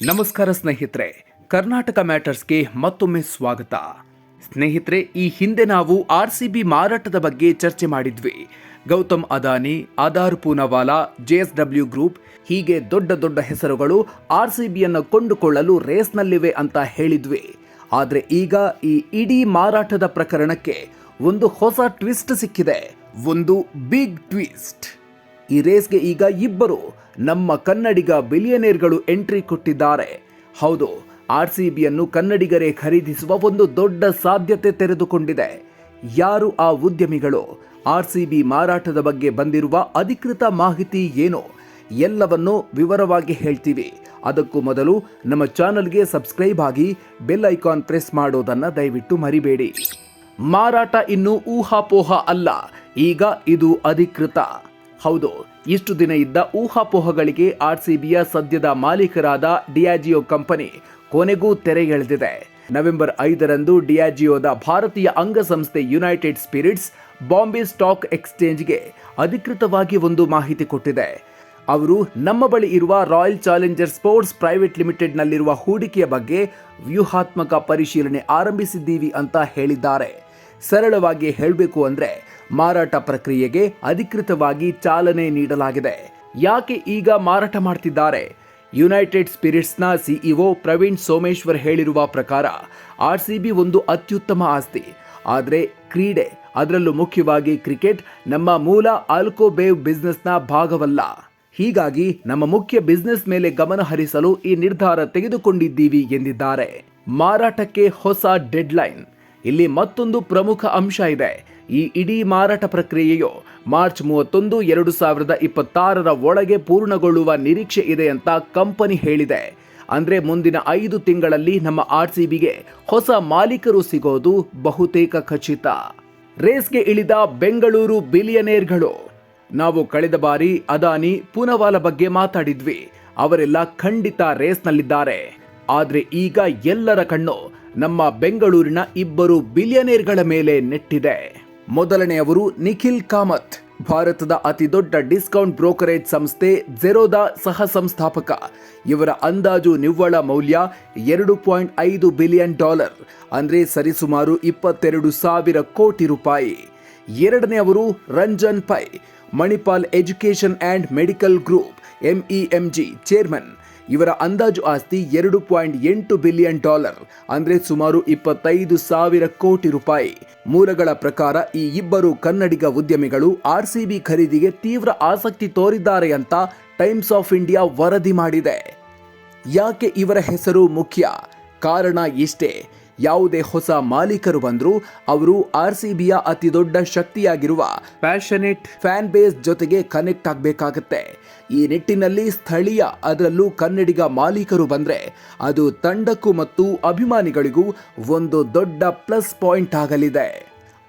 ನಮಸ್ಕಾರ ಸ್ನೇಹಿತರೆ, ಕರ್ನಾಟಕ ಮ್ಯಾಟರ್ಸ್ಗೆ ಮತ್ತೊಮ್ಮೆ ಸ್ವಾಗತ. ಸ್ನೇಹಿತರೆ, ಈ ಹಿಂದೆ ನಾವು ಆರ್ ಸಿ ಬಿ ಮಾರಾಟದ ಬಗ್ಗೆ ಚರ್ಚೆ ಮಾಡಿದ್ವಿ. ಗೌತಮ್ ಅದಾನಿ ಆಧಾರ್ ಪೂನಾವಾಲಾ ಜೆಎಸ್ಡಬ್ಲ್ಯೂ ಗ್ರೂಪ್, ಹೀಗೆ ದೊಡ್ಡ ದೊಡ್ಡ ಹೆಸರುಗಳು ಆರ್ ಸಿ ಬಿಯನ್ನು ಕೊಂಡುಕೊಳ್ಳಲು ರೇಸ್ನಲ್ಲಿವೆ ಅಂತ ಹೇಳಿದ್ವಿ. ಆದರೆ ಈಗ ಈ ಇಡೀ ಮಾರಾಟದ ಪ್ರಕರಣಕ್ಕೆ ಒಂದು ಹೊಸ ಟ್ವಿಸ್ಟ್ ಸಿಕ್ಕಿದೆ. ಒಂದು ಬಿಗ್ ಟ್ವಿಸ್ಟ್. ಈ ರೇಸ್ಗೆ ಈಗ ಇಬ್ಬರು ನಮ್ಮ ಕನ್ನಡಿಗ ಬಿಲಿಯನೇರ್ಗಳು ಎಂಟ್ರಿ ಕೊಟ್ಟಿದ್ದಾರೆ. ಹೌದು, ಆರ್ ಸಿ ಬಿಯನ್ನು ಕನ್ನಡಿಗರೇ ಖರೀದಿಸುವ ಒಂದು ದೊಡ್ಡ ಸಾಧ್ಯತೆ ತೆರೆದುಕೊಂಡಿದೆ. ಯಾರು ಆ ಉದ್ಯಮಿಗಳು? ಆರ್ ಸಿ ಬಿ ಮಾರಾಟದ ಬಗ್ಗೆ ಬಂದಿರುವ ಅಧಿಕೃತ ಮಾಹಿತಿ ಏನು? ಎಲ್ಲವನ್ನು ವಿವರವಾಗಿ ಹೇಳ್ತೀವಿ. ಅದಕ್ಕೂ ಮೊದಲು ನಮ್ಮ ಚಾನಲ್ಗೆ ಸಬ್ಸ್ಕ್ರೈಬ್ ಆಗಿ ಬೆಲ್ ಐಕಾನ್ ಪ್ರೆಸ್ ಮಾಡೋದನ್ನು ದಯವಿಟ್ಟು ಮರಿಬೇಡಿ. ಮಾರಾಟ ಇನ್ನು ಊಹಾಪೋಹ ಅಲ್ಲ. ಈಗ ಇದು ಅಧಿಕೃತ. ಹೌದು, ಇಷ್ಟು ದಿನ ಇದ್ದ ಊಹಾಪೋಹಗಳಿಗೆ ಆರ್ ಸಿ ಬಿಯ ಸದ್ಯದ ಮಾಲೀಕರಾದ ಡಿಯಾಜಿಯೋ ಕಂಪನಿ ಕೊನೆಗೂ ತೆರೆ ಎಳೆದಿದೆ. ನವೆಂಬರ್ ಐದರಂದು ಡಿಯಾಜಿಯೋದ ಭಾರತೀಯ ಅಂಗಸಂಸ್ಥೆ ಯುನೈಟೆಡ್ ಸ್ಪಿರಿಟ್ಸ್ ಬಾಂಬೆ ಸ್ಟಾಕ್ ಎಕ್ಸ್ಚೇಂಜ್ಗೆ ಅಧಿಕೃತವಾಗಿ ಒಂದು ಮಾಹಿತಿ ಕೊಟ್ಟಿದೆ. ಅವರು, ನಮ್ಮ ಬಳಿ ಇರುವ ರಾಯಲ್ ಚಾಲೆಂಜರ್ ಸ್ಪೋರ್ಟ್ಸ್ ಪ್ರೈವೇಟ್ ಲಿಮಿಟೆಡ್ನಲ್ಲಿರುವ ಹೂಡಿಕೆಯ ಬಗ್ಗೆ ವ್ಯೂಹಾತ್ಮಕ ಪರಿಶೀಲನೆ ಆರಂಭಿಸಿದ್ದೀವಿ ಅಂತ ಹೇಳಿದ್ದಾರೆ. ಸರಳವಾಗಿ ಹೇಳಬೇಕು ಅಂದ್ರೆ ಮಾರಾಟ ಪ್ರಕ್ರಿಯೆಗೆ ಅಧಿಕೃತವಾಗಿ ಚಾಲನೆ ನೀಡಲಾಗಿದೆ. ಯಾಕೆ ಈಗ ಮಾರಾಟ ಮಾಡ್ತಿದ್ದಾರೆ? ಯುನೈಟೆಡ್ ಸ್ಪಿರಿಟ್ಸ್ನ ಸಿಇಒ ಪ್ರವೀಣ್ ಸೋಮೇಶ್ವರ್ ಹೇಳಿರುವ ಪ್ರಕಾರ ಆರ್ ಸಿ ಬಿ ಒಂದು ಅತ್ಯುತ್ತಮ ಆಸ್ತಿ. ಆದರೆ ಕ್ರೀಡೆ, ಅದರಲ್ಲೂ ಮುಖ್ಯವಾಗಿ ಕ್ರಿಕೆಟ್, ನಮ್ಮ ಮೂಲ ಆಲ್ಕೋಬೇವ್ ಬಿಸ್ನೆಸ್ನ ಭಾಗವಲ್ಲ. ಹೀಗಾಗಿ ನಮ್ಮ ಮುಖ್ಯ ಬಿಸ್ನೆಸ್ ಮೇಲೆ ಗಮನ ಹರಿಸಲು ಈ ನಿರ್ಧಾರ ತೆಗೆದುಕೊಂಡಿದ್ದೀವಿ ಎಂದಿದ್ದಾರೆ. ಮಾರಾಟಕ್ಕೆ ಹೊಸ ಡೆಡ್ಲೈನ್. ಇಲ್ಲಿ ಮತ್ತೊಂದು ಪ್ರಮುಖ ಅಂಶ ಇದೆ. ಈ ಇಡೀ ಮಾರಾಟ ಪ್ರಕ್ರಿಯೆಯು ಮಾರ್ಚ್ ಮೂವತ್ತೊಂದು, ಎರಡು ಸಾವಿರದ ಇಪ್ಪತ್ತಾರರ ಒಳಗೆ ಪೂರ್ಣಗೊಳ್ಳುವ ನಿರೀಕ್ಷೆ ಇದೆ ಅಂತ ಕಂಪನಿ ಹೇಳಿದೆ. ಅಂದ್ರೆ ಮುಂದಿನ ಐದು ತಿಂಗಳಲ್ಲಿ ನಮ್ಮ ಆರ್ ಸಿ ಬಿಗೆ ಹೊಸ ಮಾಲೀಕರು ಸಿಗೋದು ಬಹುತೇಕ ಖಚಿತ. ರೇಸ್ಗೆ ಇಳಿದ ಬೆಂಗಳೂರು ಬಿಲಿಯನೇರ್ಗಳು. ನಾವು ಕಳೆದ ಬಾರಿ ಅದಾನಿ ಪುನವಾಲ ಬಗ್ಗೆ ಮಾತಾಡಿದ್ವಿ. ಅವರೆಲ್ಲ ಖಂಡಿತ ರೇಸ್ನಲ್ಲಿದ್ದಾರೆ. ಆದರೆ ಈಗ ಎಲ್ಲರ ಕಣ್ಣು ನಮ್ಮ ಬೆಂಗಳೂರಿನ ಇಬ್ಬರು ಬಿಲಿಯನೇರ್ಗಳ ಮೇಲೆ ನೆಟ್ಟಿದೆ. ಮೊದಲನೆಯವರು ನಿಖಿಲ್ ಕಾಮತ್, ಭಾರತದ ಅತಿ ದೊಡ್ಡ ಡಿಸ್ಕೌಂಟ್ ಬ್ರೋಕರೇಜ್ ಸಂಸ್ಥೆ ಜೆರೋದ ಸಹ ಸಂಸ್ಥಾಪಕ ಇವರ ಅಂದಾಜು ನಿವ್ವಳ ಮೌಲ್ಯ ಎರಡು ಪಾಯಿಂಟ್ ಐದು ಬಿಲಿಯನ್ ಡಾಲರ್ ಅಂದರೆ ಸರಿಸುಮಾರು ಇಪ್ಪತ್ತೆರಡು ಸಾವಿರ ಕೋಟಿ ರೂಪಾಯಿ. ಎರಡನೆಯವರು Ranjan Pai, Manipal education and medical group MEMG chairman ಇವರ ಅಂದಾಜು ಆಸ್ತಿ ಎರಡು ಪಾಯಿಂಟ್ ಎಂಟು ಬಿಲಿಯನ್ ಡಾಲರ್, ಅಂದ್ರೆ ಸುಮಾರು ಇಪ್ಪತ್ತೈದು ಸಾವಿರ ಕೋಟಿ ರೂಪಾಯಿ. ಮೂಲಗಳ ಪ್ರಕಾರ ಈ ಇಬ್ಬರು ಕನ್ನಡಿಗ ಉದ್ಯಮಿಗಳು ಆರ್ ಸಿ ಬಿ ಖರೀದಿಗೆ ತೀವ್ರ ಆಸಕ್ತಿ ತೋರಿದ್ದಾರೆ ಅಂತ ಟೈಮ್ಸ್ ಆಫ್ ಇಂಡಿಯಾ ವರದಿ ಮಾಡಿದೆ. ಯಾಕೆ ಇವರ ಹೆಸರು ಮುಖ್ಯ? ಕಾರಣ ಇಷ್ಟೇ. ಯಾವುದೇ ಹೊಸ ಮಾಲೀಕರು ಬಂದರೂ ಅವರು ಆರ್ ಸಿ ಬಿಯ ಅತಿ ದೊಡ್ಡ ಶಕ್ತಿಯಾಗಿರುವ ಪ್ಯಾಷನೆಟ್ ಫ್ಯಾನ್ ಬೇಸ್ ಜೊತೆಗೆ ಕನೆಕ್ಟ್ ಆಗಬೇಕಾಗತ್ತೆ. ಈ ನಿಟ್ಟಿನಲ್ಲಿ ಸ್ಥಳೀಯ, ಅದರಲ್ಲೂ ಕನ್ನಡಿಗ ಮಾಲೀಕರು ಬಂದರೆ ಅದು ತಂಡಕ್ಕೂ ಮತ್ತು ಅಭಿಮಾನಿಗಳಿಗೂ ಒಂದು ದೊಡ್ಡ ಪ್ಲಸ್ ಪಾಯಿಂಟ್ ಆಗಲಿದೆ.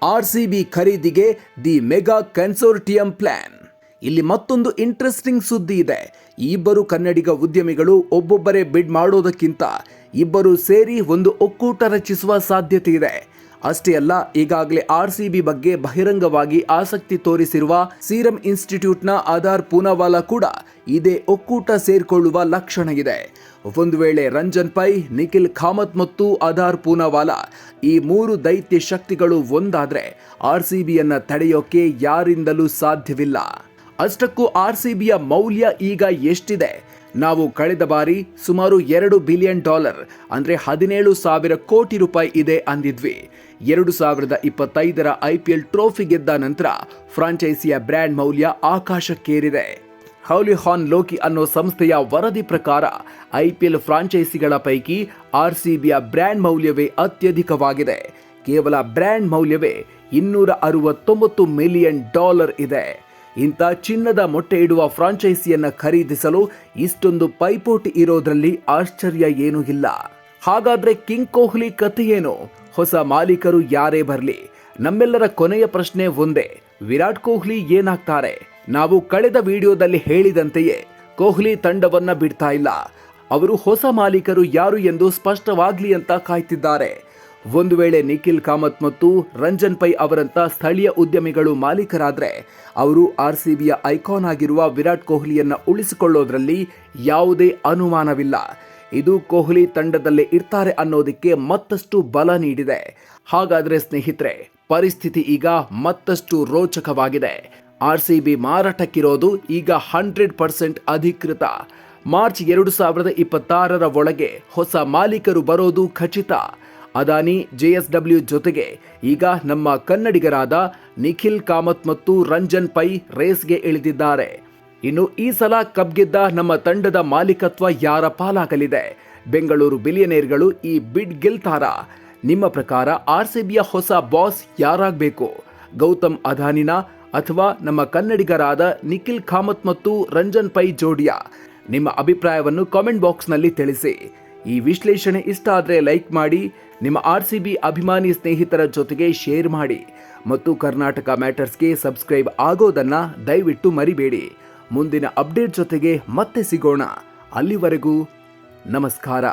ಆರ್ ಸಿ ಬಿ ಖರೀದಿಗೆ ದಿ ಮೆಗಾ ಕನ್ಸೋರ್ಟಿಯಂ ಪ್ಲಾನ್. ಇಲ್ಲಿ ಮತ್ತೊಂದು ಇಂಟ್ರೆಸ್ಟಿಂಗ್ ಸುದ್ದಿ ಇದೆ. ಇಬ್ಬರು ಕನ್ನಡಿಗ ಉದ್ಯಮಿಗಳು ಒಬ್ಬೊಬ್ಬರೇ ಬಿಡ್ ಮಾಡೋದಕ್ಕಿಂತ ಇಬ್ಬರು ಸೇರಿ ಒಂದು ಒಕ್ಕೂಟ ರಚಿಸುವ ಸಾಧ್ಯತೆ ಇದೆ. ಅಷ್ಟೇ ಅಲ್ಲ, ಈಗಾಗಲೇ ಆರ್ ಸಿ ಬಿ ಬಗ್ಗೆ ಬಹಿರಂಗವಾಗಿ ಆಸಕ್ತಿ ತೋರಿಸಿರುವ ಸೀರಂ ಇನ್ಸ್ಟಿಟ್ಯೂಟ್ನ ಆಧಾರ್ ಪೂನಾವಾಲಾ ಕೂಡ ಇದೇ ಒಕ್ಕೂಟ ಸೇರಿಕೊಳ್ಳುವ ಲಕ್ಷಣ ಇದೆ. ಒಂದು ವೇಳೆ ರಂಜನ್ ಪೈ, ನಿಖಿಲ್ ಖಾಮತ್ ಮತ್ತು ಆಧಾರ್ ಪೂನಾವಾಲಾ ಈ ಮೂರು ದೈತ್ಯ ಶಕ್ತಿಗಳು ಒಂದಾದ್ರೆ ಆರ್ ಸಿ ಬಿಯನ್ನ ತಡೆಯೋಕೆ ಯಾರಿಂದಲೂ ಸಾಧ್ಯವಿಲ್ಲ. ಅಷ್ಟಕ್ಕೂ ಆರ್ ಸಿ ಬಿಯ ಮೌಲ್ಯ ಈಗ ಎಷ್ಟಿದೆ? ನಾವು ಕಳೆದ ಬಾರಿ ಸುಮಾರು ಎರಡು ಬಿಲಿಯನ್ ಡಾಲರ್, ಅಂದರೆ ಹದಿನೇಳು ಸಾವಿರ ಕೋಟಿ ರೂಪಾಯಿ ಇದೆ ಅಂದಿದ್ವಿ. ಎರಡು ಸಾವಿರದ ಇಪ್ಪತ್ತೈದರ ಐ ಪಿ ಎಲ್ ಟ್ರೋಫಿ ಗೆದ್ದ ನಂತರ ಫ್ರಾಂಚೈಸಿಯ ಬ್ರ್ಯಾಂಡ್ ಮೌಲ್ಯ ಆಕಾಶಕ್ಕೇರಿದೆ. ಹೌಲಿಹಾನ್ ಲೋಕಿ ಅನ್ನೋ ಸಂಸ್ಥೆಯ ವರದಿ ಪ್ರಕಾರ ಐಪಿಎಲ್ ಫ್ರಾಂಚೈಸಿಗಳ ಪೈಕಿ ಆರ್ ಸಿ ಬಿಯ ಬ್ರ್ಯಾಂಡ್ ಮೌಲ್ಯವೇ ಅತ್ಯಧಿಕವಾಗಿದೆ. ಕೇವಲ ಬ್ರ್ಯಾಂಡ್ ಮೌಲ್ಯವೇ ಇನ್ನೂರ ಅರವತ್ತೊಂಬತ್ತು ಮಿಲಿಯನ್ ಡಾಲರ್ ಇದೆ. ಇಂಥ ಚಿನ್ನದ ಮೊಟ್ಟೆ ಇಡುವ ಫ್ರಾಂಚೈಸಿಯನ್ನು ಖರೀದಿಸಲು ಇಷ್ಟೊಂದು ಪೈಪೋಟಿ ಇರೋದ್ರಲ್ಲಿ ಆಶ್ಚರ್ಯ ಏನೂ ಇಲ್ಲ. ಹಾಗಾದ್ರೆ ಕಿಂಗ್ ಕೊಹ್ಲಿ ಕಥೆಯೇನು ಹೊಸ ಮಾಲೀಕರು ಯಾರೇ ಬರಲಿ, ನಮ್ಮೆಲ್ಲರ ಕೊನೆಯ ಪ್ರಶ್ನೆ ಒಂದೇ, ವಿರಾಟ್ ಕೊಹ್ಲಿ ಏನಾಗ್ತಾರೆ? ನಾವು ಕಳೆದ ವಿಡಿಯೋದಲ್ಲಿ ಹೇಳಿದಂತೆಯೇ, ಕೊಹ್ಲಿ ತಂಡವನ್ನ ಬಿಡ್ತಾ ಇಲ್ಲ. ಅವರು ಹೊಸ ಮಾಲೀಕರು ಯಾರು ಎಂದು ಸ್ಪಷ್ಟವಾಗ್ಲಿ ಅಂತ ಕಾಯ್ತಿದ್ದಾರೆ. ಒಂದು ವೇಳೆ ನಿಖಿಲ್ ಕಾಮತ್ ಮತ್ತು ರಂಜನ್ ಪೈ ಅವರಂತ ಸ್ಥಳೀಯ ಉದ್ಯಮಿಗಳು ಮಾಲೀಕರಾದರೆ, ಅವರು ಆರ್ ಸಿ ಬಿಯ ಐಕಾನ್ ಆಗಿರುವ ವಿರಾಟ್ ಕೊಹ್ಲಿಯನ್ನ ಉಳಿಸಿಕೊಳ್ಳೋದ್ರಲ್ಲಿ ಯಾವುದೇ ಅನುಮಾನವಿಲ್ಲ. ಇದು ಕೊಹ್ಲಿ ತಂಡದಲ್ಲೇ ಇರ್ತಾರೆ ಅನ್ನೋದಕ್ಕೆ ಮತ್ತಷ್ಟು ಬಲ ನೀಡಿದೆ. ಹಾಗಾದ್ರೆ ಸ್ನೇಹಿತರೆ, ಪರಿಸ್ಥಿತಿ ಈಗ ಮತ್ತಷ್ಟು ರೋಚಕವಾಗಿದೆ. ಆರ್ ಸಿ ಬಿ ಮಾರಾಟಕ್ಕಿರೋದು ಈಗ ಹಂಡ್ರೆಡ್ ಪರ್ಸೆಂಟ್ ಅಧಿಕೃತ. ಮಾರ್ಚ್ ಎರಡು ಸಾವಿರದ ಇಪ್ಪತ್ತಾರರ ಒಳಗೆ ಹೊಸ ಮಾಲೀಕರು ಬರೋದು ಖಚಿತ. ಅದಾನಿ ಜೆಎಸ್ಡಬ್ಲ್ಯೂ ಜೊತೆಗೆ ಈಗ ನಮ್ಮ ಕನ್ನಡಿಗರಾದ ನಿಖಿಲ್ ಕಾಮತ್ ಮತ್ತು ರಂಜನ್ ಪೈ ರೇಸ್ಗೆ ಇಳಿದಿದ್ದಾರೆ. ಇನ್ನು ಈ ಸಲ ಕಪ್ ಗೆದ್ದ ನಮ್ಮ ತಂಡದ ಮಾಲೀಕತ್ವ ಯಾರ ಪಾಲಾಗಲಿದೆ? ಬೆಂಗಳೂರು ಬಿಲಿಯನೇರ್ಗಳು ಈ ಬಿಡ್ ಗೆಲ್ತಾರಾ? ನಿಮ್ಮ ಪ್ರಕಾರ ಆರ್ ಸಿ ಹೊಸ ಬಾಸ್ ಯಾರಾಗಬೇಕು? ಗೌತಮ್ ಅದಾನಿನ ಅಥವಾ ನಮ್ಮ ಕನ್ನಡಿಗರಾದ ನಿಖಿಲ್ ಕಾಮತ್ ಮತ್ತು ರಂಜನ್ ಪೈ ಜೋಡಿಯಾ? ನಿಮ್ಮ ಅಭಿಪ್ರಾಯವನ್ನು ಕಾಮೆಂಟ್ ಬಾಕ್ಸ್ನಲ್ಲಿ ತಿಳಿಸಿ. ಈ ವಿಶ್ಲೇಷಣೆ ಇಷ್ಟ ಆದರೆ ಲೈಕ್ ಮಾಡಿ, ನಿಮ್ಮ ಆರ್ ಸಿ ಬಿ ಅಭಿಮಾನಿ ಸ್ನೇಹಿತರ ಜೊತೆಗೆ ಶೇರ್ ಮಾಡಿ ಮತ್ತು ಕರ್ನಾಟಕ ಮ್ಯಾಟರ್ಸ್ಗೆ ಸಬ್ಸ್ಕ್ರೈಬ್ ಆಗೋದನ್ನು ದಯವಿಟ್ಟು ಮರಿಬೇಡಿ. ಮುಂದಿನ ಅಪ್ಡೇಟ್ ಜೊತೆಗೆ ಮತ್ತೆ ಸಿಗೋಣ. ಅಲ್ಲಿವರೆಗೂ ನಮಸ್ಕಾರ.